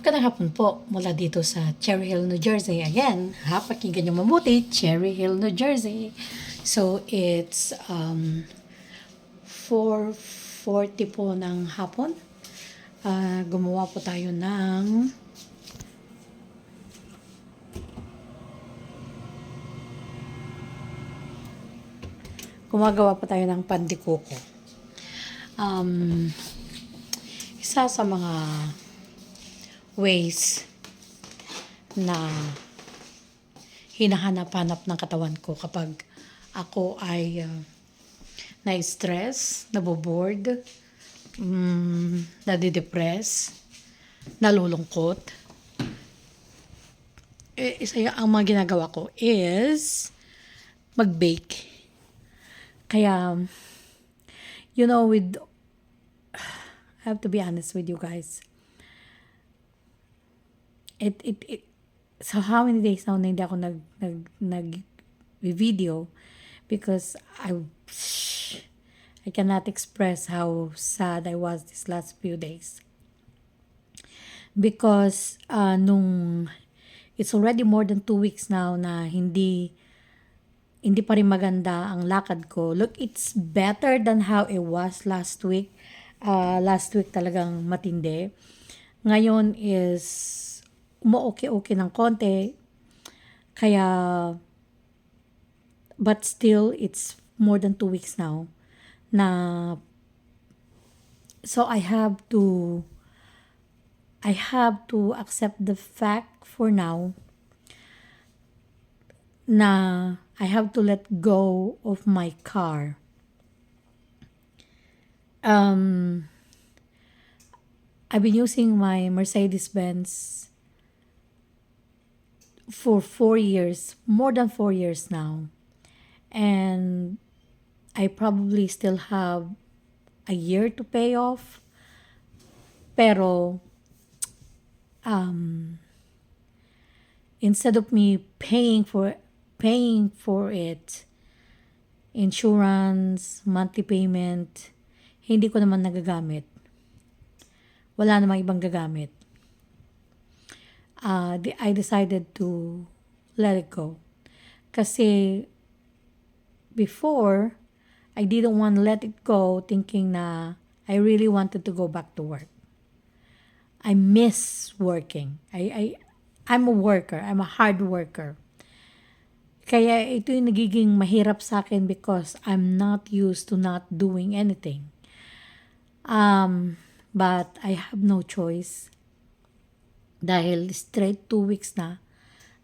Magandang hapon po mula dito sa Cherry Hill, New Jersey. Again, ha, pakinggan nyo mabuti, Cherry Hill, New Jersey. So, it's um, 4.40 po ng hapon. Ah, gumawa po tayo ng gumagawa po tayo ng pandikoko. Um, isa sa mga ways na hinahanap-hanap ng katawan ko kapag ako ay uh, na-stress, naboboard, um, nadidepress, nalulungkot. Eh, isa yung, ang mga ginagawa ko is mag-bake. Kaya, you know, with, I have to be honest with you guys. It, it, it, so how many days now na hindi ako nag, nag, nag video because I, I cannot express how sad I was these last few days. Because, uh, nung, it's already more than two weeks now na hindi, hindi pa rin maganda ang lakad ko. Look, it's better than how it was last week. Uh, last week talagang matindi. Ngayon is umo-okay-okay ng konti. Kaya, but still, it's more than two weeks now na so I have to I have to accept the fact for now na I have to let go of my car. Um, I've been using my Mercedes Benz for four years, more than four years now. And I probably still have a year to pay off. Pero, um, instead of me paying for paying for it, insurance, monthly payment, hindi ko naman nagagamit. Wala namang ibang gagamit. Uh, I decided to let it go. Kasi before, I didn't want to let it go thinking na I really wanted to go back to work. I miss working. I, I, I'm a worker. I'm a hard worker. Kaya ito yung nagiging mahirap sa akin because I'm not used to not doing anything. Um, but I have no choice. Dahil straight two weeks na,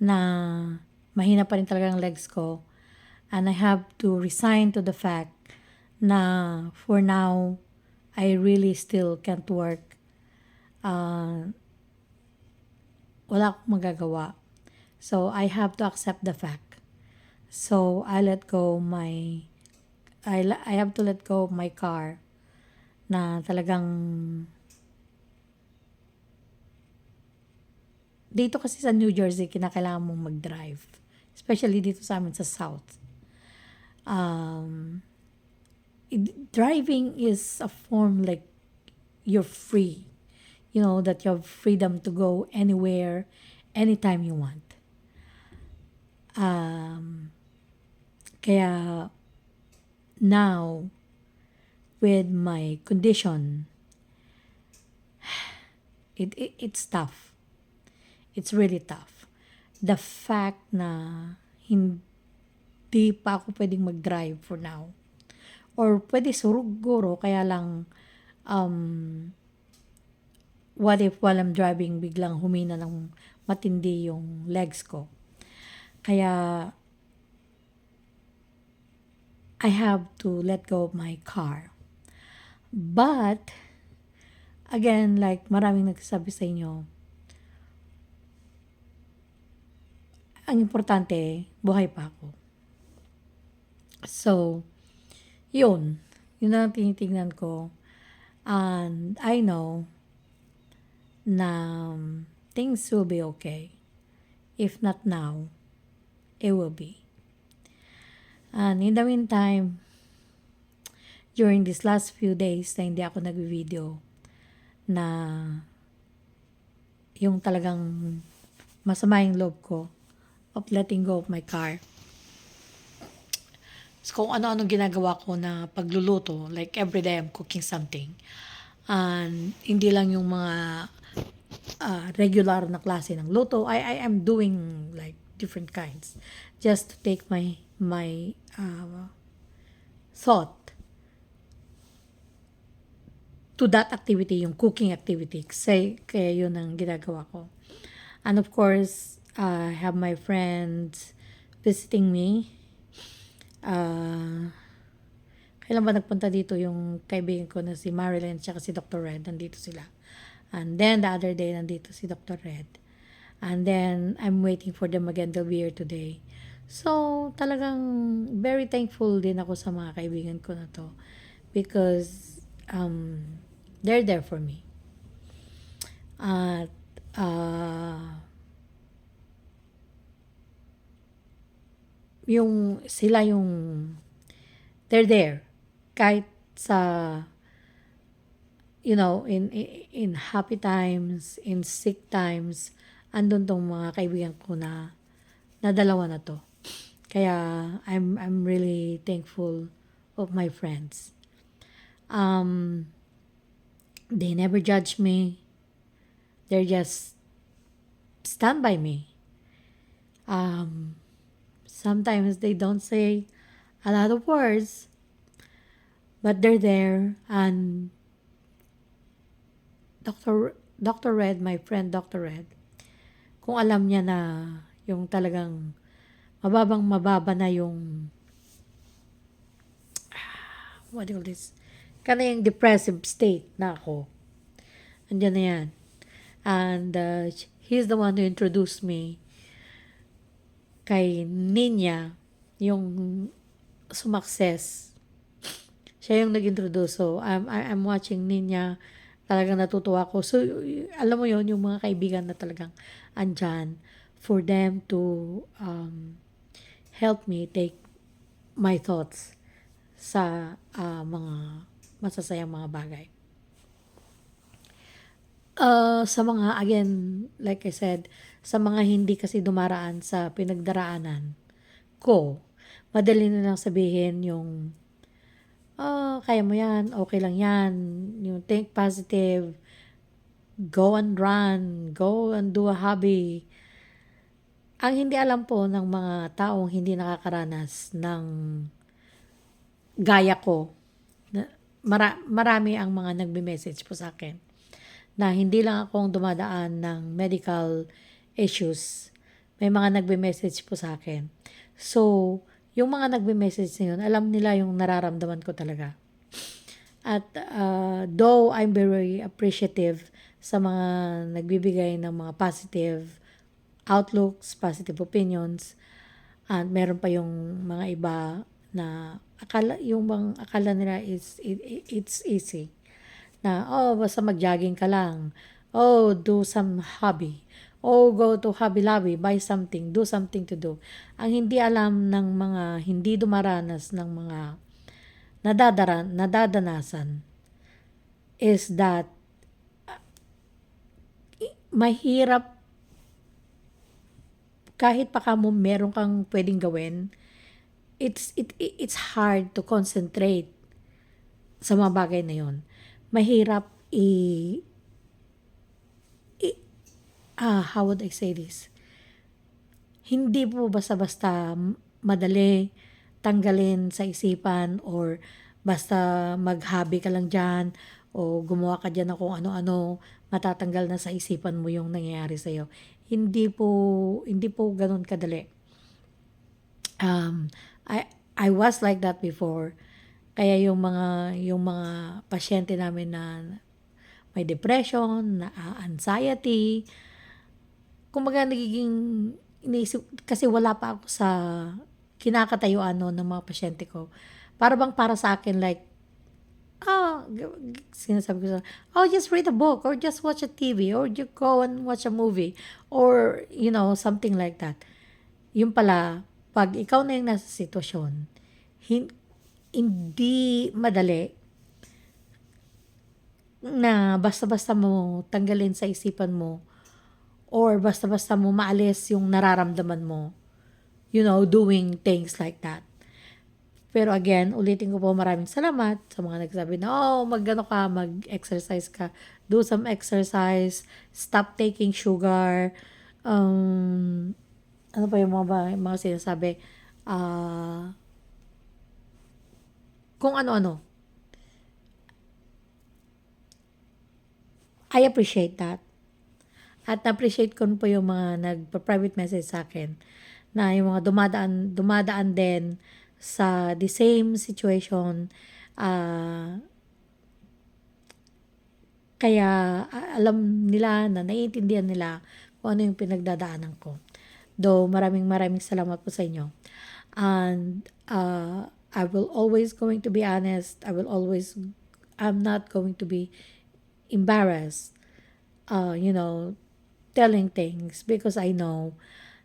na mahina pa rin talaga ang legs ko. And I have to resign to the fact na for now, I really still can't work. Uh, wala akong magagawa. So, I have to accept the fact. So I let go my I I have to let go my car na talagang dito kasi sa New Jersey kinakailangan mong mag-drive. Especially dito sa amin sa South. Um, driving is a form like you're free. You know, that you have freedom to go anywhere, anytime you want. Um, kaya now, with my condition, it, it it's tough. It's really tough. The fact na hindi pa ako pwedeng mag-drive for now. Or pwede suruguro, kaya lang, um, what if while I'm driving, biglang humina ng matindi yung legs ko. Kaya, I have to let go of my car. But, again, like maraming nagsasabi sa inyo, ang importante, buhay pa ako. So, yun. Yun ang tinitingnan ko. And I know na um, things will be okay. If not now, it will be. And in the meantime, during these last few days na hindi ako nag-video, na yung talagang masama yung loob ko of letting go of my car. So, kung ano-anong ginagawa ko na pagluluto, like everyday I'm cooking something. And hindi lang yung mga uh, regular na klase ng luto. I, I am doing like different kinds just to take my my uh, thought to that activity, yung cooking activity. Kasi, kaya yun ang ginagawa ko. And of course, uh, have my friends visiting me. Uh, kailan ba nagpunta dito yung kaibigan ko na si Marilyn at si Dr. Red? Nandito sila. And then the other day, nandito si Dr. Red. And then, I'm waiting for them again. They'll be here today. So, talagang very thankful din ako sa mga kaibigan ko na to. Because, um, they're there for me. At, uh, yung, sila yung, they're there. Kahit sa, you know, in, in, in happy times, in sick times, andun tong mga kaibigan ko na, na dalawa na to. Kaya, I'm, I'm really thankful of my friends. Um, they never judge me. They're just stand by me. Um, sometimes they don't say a lot of words, but they're there. And Dr. Dr. Red, my friend Dr. Red, kung alam niya na yung talagang mababang mababa na yung what do you call this? Kana yung depressive state na ako. Andiyan na yan. And uh, he's the one who introduced me kay Ninya, yung sumakses. Siya yung nag-introduce. So, I'm, I'm watching Ninya. Talagang natutuwa ko. So, alam mo yon yung mga kaibigan na talagang andyan for them to um, help me take my thoughts sa uh, mga masasayang mga bagay. Uh, sa mga, again, like I said, sa mga hindi kasi dumaraan sa pinagdaraanan ko, madali na lang sabihin yung, oh, kaya mo yan, okay lang yan, yung think positive, go and run, go and do a hobby. Ang hindi alam po ng mga taong hindi nakakaranas ng gaya ko, mara, marami ang mga nagbe-message po sa akin na hindi lang akong dumadaan ng medical issues. May mga nagbe-message po sa akin. So, yung mga nagbe-message na yun, alam nila yung nararamdaman ko talaga. At uh, though I'm very appreciative sa mga nagbibigay ng mga positive outlooks, positive opinions, at meron pa yung mga iba na akala yung bang akala nila is it, it's easy na oh basta mag-jogging ka lang oh do some hobby oh go to Lobby buy something do something to do ang hindi alam ng mga hindi dumaranas ng mga nadadaran nadadanasan is that uh, mahirap kahit pa ka mo meron kang pwedeng gawin it's it it's hard to concentrate sa mga bagay na yon. Mahirap i ah, how would I say this? Hindi po basta-basta madali tanggalin sa isipan or basta maghabi ka lang dyan o gumawa ka dyan ng kung ano-ano, matatanggal na sa isipan mo yung nangyayari sa'yo. Hindi po, hindi po ganun kadali. Um, I I was like that before. Kaya yung mga yung mga pasyente namin na may depression, na anxiety, kumaga nagiging iniisip, kasi wala pa ako sa kinakatayuan no, ng mga pasyente ko. Para bang para sa akin like, oh, sinasabi ko sa, oh, just read a book or just watch a TV or just go and watch a movie or, you know, something like that. Yung pala, pag ikaw na yung nasa sitwasyon, hin- hindi madali na basta-basta mo tanggalin sa isipan mo or basta-basta mo maalis yung nararamdaman mo. You know, doing things like that. Pero again, ulitin ko po maraming salamat sa mga nagsabi na, oh, magano ka, mag-exercise ka, do some exercise, stop taking sugar, um, ano pa yung mga, ba- mga sinasabi, ah, kung ano-ano. I appreciate that. At appreciate ko po yung mga nagpa-private message sa akin na yung mga dumadaan, dumadaan din sa the same situation. ah kaya a- alam nila na naiintindihan nila kung ano yung pinagdadaanan ko. Though maraming maraming salamat po sa inyo. And uh, I will always going to be honest. I will always, I'm not going to be embarrassed, uh, you know, telling things because I know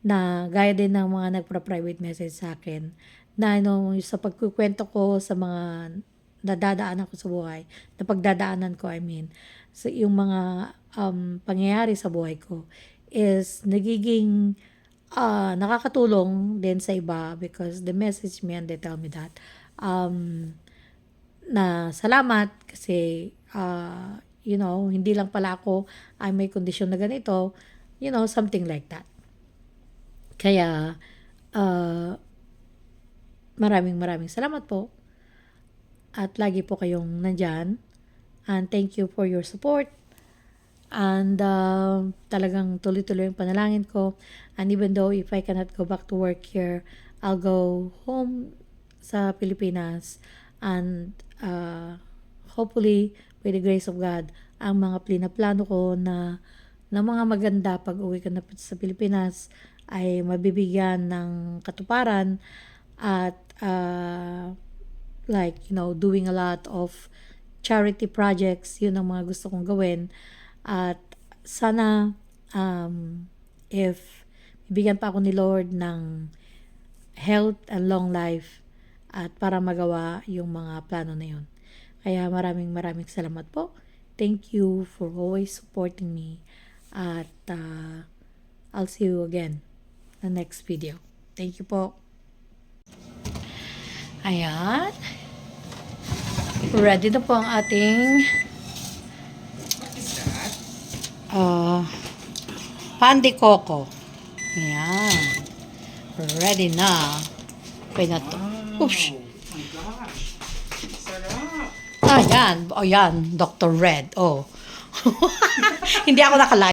na gaya din ng mga nagpa-private message sa akin na ano, sa pagkukwento ko sa mga nadadaanan ko sa buhay, na pagdadaanan ko, I mean, sa yung mga um, pangyayari sa buhay ko is nagiging ah, nakakatulong din sa iba because they message me and they tell me that um, na salamat kasi ah, you know, hindi lang pala ako ay may kondisyon na ganito, you know, something like that. Kaya, ah, maraming maraming salamat po. At lagi po kayong nandyan. And thank you for your support. And uh, talagang tuloy-tuloy yung panalangin ko. And even though if I cannot go back to work here, I'll go home sa Pilipinas. And uh, hopefully, with the grace of God, ang mga plano ko na, na mga maganda pag uwi ko na sa Pilipinas ay mabibigyan ng katuparan at uh, like, you know, doing a lot of charity projects, yun ang mga gusto kong gawin. At sana, um, if bibigyan pa ako ni Lord ng health and long life at para magawa yung mga plano na yun. Kaya maraming maraming salamat po. Thank you for always supporting me. At uh, I'll see you again the next video. Thank you po. Ayan. Ready na po ang ating uh, pandi coco. Ayan. Ready na. Pwede na to. Oops. Ayan. O yan. Dr. Red. Oh. Hindi ako nakalive.